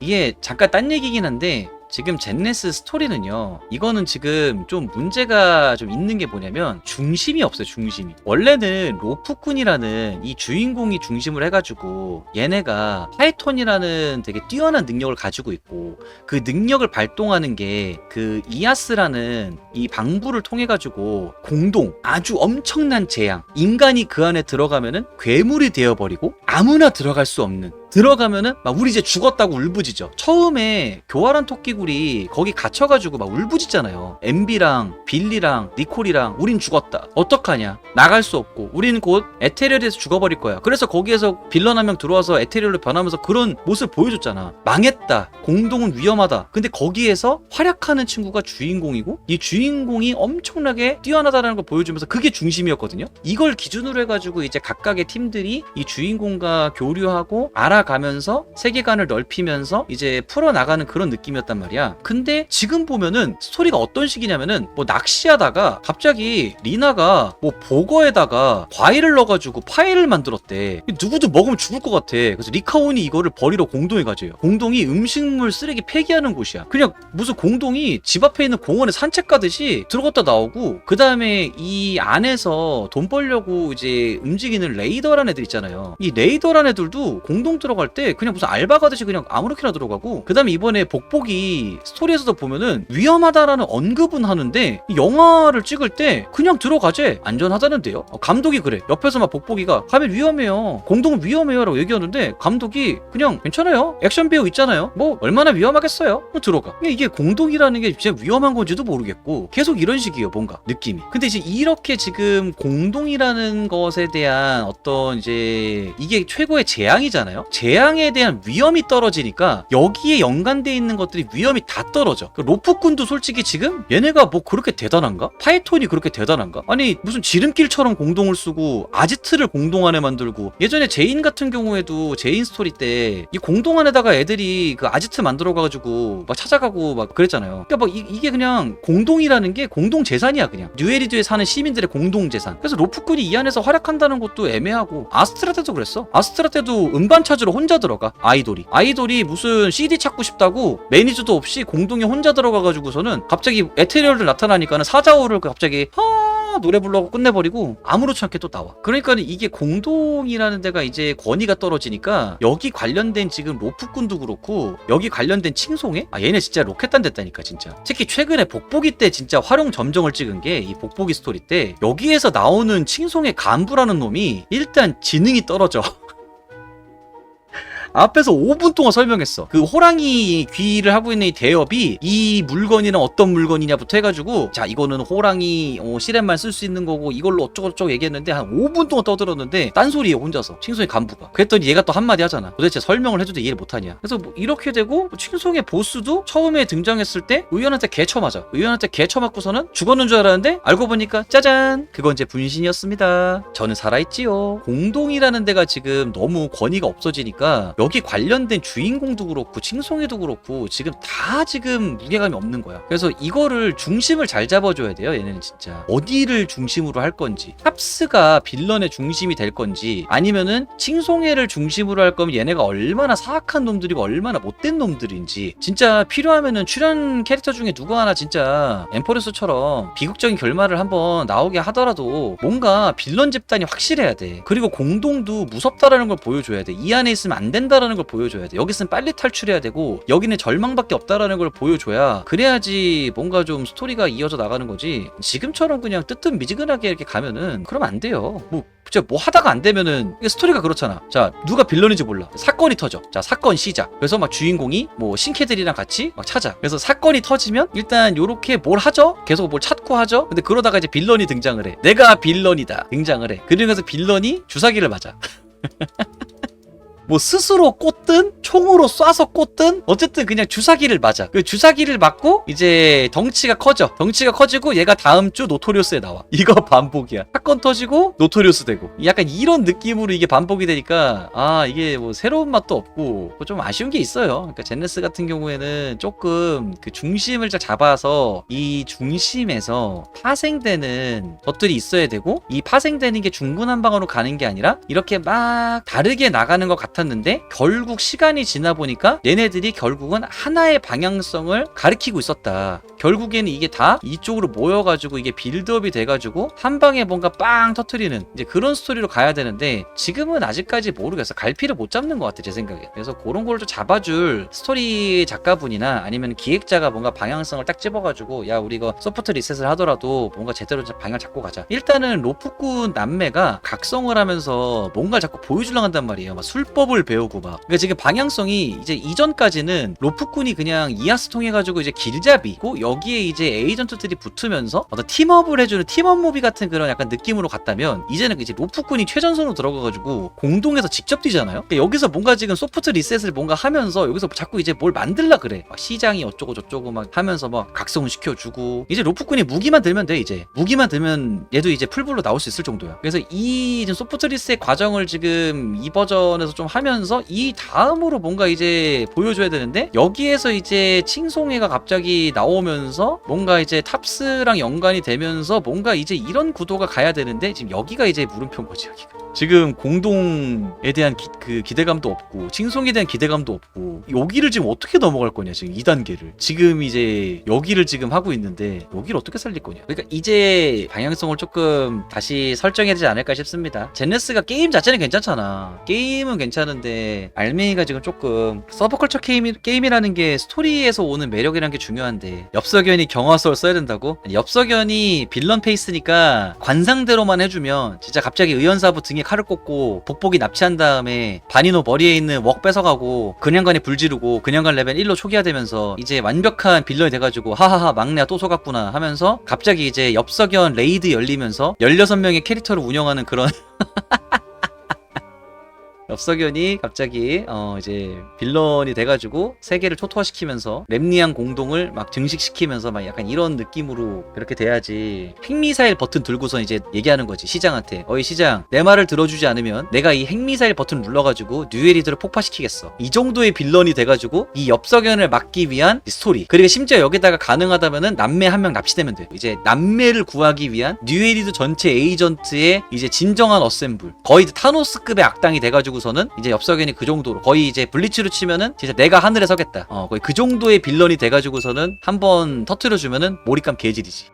이게 잠깐 딴 얘기긴 한데 지금 젠네스 스토리는요 이거는 지금 좀 문제가 좀 있는 게 뭐냐면 중심이 없어요 중심이 원래는 로프꾼이라는 이 주인공이 중심을 해가지고 얘네가 파이톤이라는 되게 뛰어난 능력을 가지고 있고 그 능력을 발동하는 게 그 이아스라는 이 방부를 통해 가지고 공동 아주 엄청난 재앙 인간이 그 안에 들어가면은 괴물이 되어버리고 아무나 들어갈 수 없는 들어가면은 막 우리 이제 죽었다고 울부짖죠. 처음에 교활한 토끼 굴이 거기 갇혀가지고 막 울부짖잖아요. 엠비랑 빌리랑 니콜이랑 우린 죽었다. 어떡하냐? 나갈 수 없고 우리는 곧 에테리얼에서 죽어버릴 거야. 그래서 거기에서 빌런 한 명 들어와서 에테리얼로 변하면서 그런 모습을 보여줬잖아. 망했다. 공동은 위험하다. 근데 거기에서 활약하는 친구가 주인공이고 이 주인공이 엄청나게 뛰어나다는 걸 보여주면서 그게 중심이었거든요. 이걸 기준으로 해가지고 이제 각각의 팀들이 이 주인공과 교류하고 알아가면서 세계관을 넓히면서 이제 풀어나가는 그런 느낌이었단 말이 야. 근데 지금 보면은 스토리가 어떤 식이냐면은 뭐 낚시하다가 갑자기 리나가 뭐 보거에다가 과일을 넣어가지고 파일을 만들었대. 누구도 먹으면 죽을 것 같아. 그래서 리카온이 이거를 버리러 공동에 가져요. 공동이 음식물 쓰레기 폐기하는 곳이야. 그냥 무슨 공동이 집 앞에 있는 공원에 산책 가듯이 들어갔다 나오고 그 다음에 이 안에서 돈 벌려고 이제 움직이는 레이더라는 애들 있잖아요. 이 레이더라는 애들도 공동 들어갈 때 그냥 무슨 알바 가듯이 그냥 아무렇게나 들어가고 그 다음에 이번에 복복이 스토리에서도 보면은 위험하다라는 언급은 하는데 이 영화를 찍을 때 그냥 들어가재 안전하다는데요. 어, 감독이 그래. 옆에서 막 복복이가 가면 위험해요. 공동은 위험해요라고 얘기하는데 감독이 그냥 괜찮아요. 액션 배우 있잖아요. 뭐 얼마나 위험하겠어요. 뭐 들어가. 이게 공동이라는 게 진짜 위험한 건지도 모르겠고 계속 이런 식이에요. 뭔가 느낌이. 근데 이제 이렇게 지금 공동이라는 것에 대한 어떤 이제 이게 최고의 재앙이잖아요. 재앙에 대한 위험이 떨어지니까 여기에 연관돼 있는 것들이 위험 이 다 떨어져. 그 로프꾼도 솔직히 지금 얘네가 뭐 그렇게 대단한가? 파이톤이 그렇게 대단한가? 아니 무슨 지름길처럼 공동을 쓰고 아지트를 공동 안에 만들고 예전에 제인 같은 경우에도 제인 스토리 때 이 공동 안에다가 애들이 그 아지트 만들어 가지고 막 찾아가고 막 그랬잖아요. 그러니까 막 이, 이게 그냥 공동이라는 게 공동 재산이야 그냥. 뉴에리드에 사는 시민들의 공동 재산. 그래서 로프꾼이 이 안에서 활약한다는 것도 애매하고 아스트라 때도 그랬어. 아스트라 때도 음반 찾으러 혼자 들어가 아이돌이. 아이돌이 무슨 CD 찾고 싶다고 매니저도 없이 공동에 혼자 들어가가지고서는 갑자기 에테리얼을 나타나니까는 사자오를 갑자기 하 노래 불러고 끝내버리고 아무렇지 않게 또 나와. 그러니까 이게 공동이라는 데가 이제 권위가 떨어지니까 여기 관련된 지금 로프꾼도 그렇고 여기 관련된 칭송에 아 얘네 진짜 로켓단 됐다니까 진짜. 특히 최근에 복보기 때 진짜 활용 점정을 찍은 게 이 복보기 스토리 때 여기에서 나오는 칭송의 간부라는 놈이 일단 지능이 떨어져. 앞에서 5분 동안 설명했어. 그 호랑이 귀를 하고 있는 이 대업이 이 물건이랑 어떤 물건이냐부터 해가지고 자 이거는 호랑이 어, 시렌만 쓸 수 있는 거고 이걸로 어쩌고저쩌고 얘기했는데 한 5분 동안 떠들었는데 딴소리에 혼자서 칭송의 간부가. 그랬더니 얘가 또 한마디 하잖아. 도대체 설명을 해줘도 이해를 못하냐. 그래서 뭐 이렇게 되고 칭송의 보스도 처음에 등장했을 때 의원한테 개쳐 맞아. 의원한테 개쳐 맞고서는 죽었는 줄 알았는데 알고 보니까 짜잔 그건 제 분신이었습니다. 저는 살아있지요. 공동이라는 데가 지금 너무 권위가 없어지니까 여기 관련된 주인공도 그렇고 칭송이도 그렇고 지금 다 지금 무게감이 없는 거야. 그래서 이거를 중심을 잘 잡아줘야 돼요. 얘네는 진짜 어디를 중심으로 할 건지 탑스가 빌런의 중심이 될 건지 아니면은 칭송이를 중심으로 할 거면 얘네가 얼마나 사악한 놈들이고 얼마나 못된 놈들인지 진짜 필요하면은 출연 캐릭터 중에 누구 하나 진짜 엠퍼레스처럼 비극적인 결말을 한번 나오게 하더라도 뭔가 빌런 집단이 확실해야 돼. 그리고 공동도 무섭다라는 걸 보여줘야 돼. 이 안에 있으면 안 된 다라는 걸 보여줘야 돼. 여기 있으면 빨리 탈출해야 되고 여기는 절망밖에 없다라는 걸 보여줘야 그래야지 뭔가 좀 스토리가 이어져 나가는 거지. 지금처럼 그냥 뜨뜻미지근하게 이렇게 가면은 그러면 안 돼요. 뭐 진짜 뭐 하다가 안 되면은 스토리가 그렇잖아. 자 누가 빌런인지 몰라. 사건이 터져. 자 사건 시작. 그래서 막 주인공이 뭐 신캐들이랑 같이 막 찾아. 그래서 사건이 터지면 일단 요렇게 뭘 하죠? 계속 뭘 찾고 하죠. 근데 그러다가 이제 빌런이 등장을 해. 내가 빌런이다. 등장을 해. 그러면서 빌런이 주사기를 맞아. 뭐 스스로 꽂든 총으로 쏴서 꽂든 어쨌든 그냥 주사기를 맞아. 그 주사기를 맞고 이제 덩치가 커져. 덩치가 커지고 얘가 다음 주 노토리오스에 나와. 이거 반복이야. 사건 터지고 노토리오스 되고. 약간 이런 느낌으로 이게 반복이 되니까 아 이게 뭐 새로운 맛도 없고 뭐좀 아쉬운 게 있어요. 그러니까 제네스 같은 경우에는 조금 그 중심을 잘 잡아서 이 중심에서 파생되는 것들이 있어야 되고 이 파생되는 게 중구난방으로 가는 게 아니라 이렇게 막 다르게 나가는 것 같아. 같았는데 결국 시간이 지나 보니까 얘네들이 결국은 하나의 방향성을 가리키고 있었다. 결국에는 이게 다 이쪽으로 모여가지고 이게 빌드업이 돼가지고 한 방에 뭔가 빵 터트리는 이제 그런 스토리로 가야 되는데 지금은 아직까지 모르겠어. 갈피를 못 잡는 것 같아 제 생각에. 그래서 그런 걸 좀 잡아줄 스토리 작가분이나 아니면 기획자가 뭔가 방향성을 딱 집어가지고 야 우리 이거 소프트 리셋을 하더라도 뭔가 제대로 좀 방향 잡고 가자. 일단은 로프꾼 남매가 각성을 하면서 뭔가 자꾸 보여주려고 한단 말이에요. 막 술법 을 배우고 막. 그러니까 지금 방향성이 이제 이전까지는 로프꾼이 그냥 이아스 통해가지고 이제 길잡이고 여기에 이제 에이전트들이 붙으면서 어떤 팀업을 해주는 팀업 무비 같은 그런 약간 느낌으로 갔다면 이제는 이제 로프꾼이 최전선으로 들어가가지고 공동에서 직접 뛰잖아요. 그러니까 여기서 뭔가 지금 소프트 리셋을 뭔가 하면서 여기서 자꾸 이제 뭘 만들라 그래. 막 시장이 어쩌고 저쩌고 막 하면서 막 각성을 시켜주고 이제 로프꾼이 무기만 들면 돼 이제 무기만 들면 얘도 이제 풀불로 나올 수 있을 정도야. 그래서 이 소프트 리셋 과정을 지금 이 버전에서 좀 하면서 이 다음으로 뭔가 이제 보여줘야 되는데 여기에서 이제 칭송회가 갑자기 나오면서 뭔가 이제 탑스랑 연관이 되면서 뭔가 이제 이런 구도가 가야 되는데 지금 여기가 이제 물음표인 거지 여기가. 지금 공동에 대한 기, 그 기대감도 없고 칭송에 대한 기대감도 없고 여기를 지금 어떻게 넘어갈 거냐 지금 2단계를. 지금 이제 여기를 지금 하고 있는데 여기를 어떻게 살릴 거냐. 그러니까 이제 방향성을 조금 다시 설정해야 되지 않을까 싶습니다. 제네스가 게임 자체는 괜찮잖아. 게임은 괜찮 은데 알맹이가 지금 조금 서브컬처 게임, 게임이라는 게 스토리에서 오는 매력이라는 게 중요한데 엽석연이 경화소를 써야 된다고? 엽석연이 빌런 페이스니까 관상대로만 해주면 진짜 갑자기 의연사부 등에 칼을 꽂고 복복이 납치한 다음에 바니노 머리에 있는 웍 뺏어가고 그냥간에 불 지르고 그냥간 레벨 1로 초기화되면서 이제 완벽한 빌런이 돼가지고 하하하 막내야 또 속았구나 하면서 갑자기 이제 엽석연 레이드 열리면서 16명의 캐릭터를 운영하는 그런 엽석연이 갑자기 어 이제 빌런이 돼가지고 세계를 초토화시키면서 렘니안 공동을 막 증식시키면서 막 약간 이런 느낌으로 그렇게 돼야지 핵미사일 버튼 들고서 이제 얘기하는 거지 시장한테. 어이 시장 내 말을 들어주지 않으면 내가 이 핵미사일 버튼 눌러가지고 뉴에리드를 폭파시키겠어. 이 정도의 빌런이 돼가지고 이 엽석연을 막기 위한 이 스토리. 그리고 심지어 여기다가 가능하다면은 남매 한 명 납치되면 돼. 이제 남매를 구하기 위한 뉴에리드 전체 에이전트의 이제 진정한 어셈블. 거의 타노스급의 악당이 돼가지고서 는 이제 엽석연이 그 정도로 거의 이제 블리츠로 치면은 진짜 내가 하늘에 서겠다. 어 거의 그 정도의 빌런이 돼가지고서는 한 번 터트려 주면은 몰입감 개질이지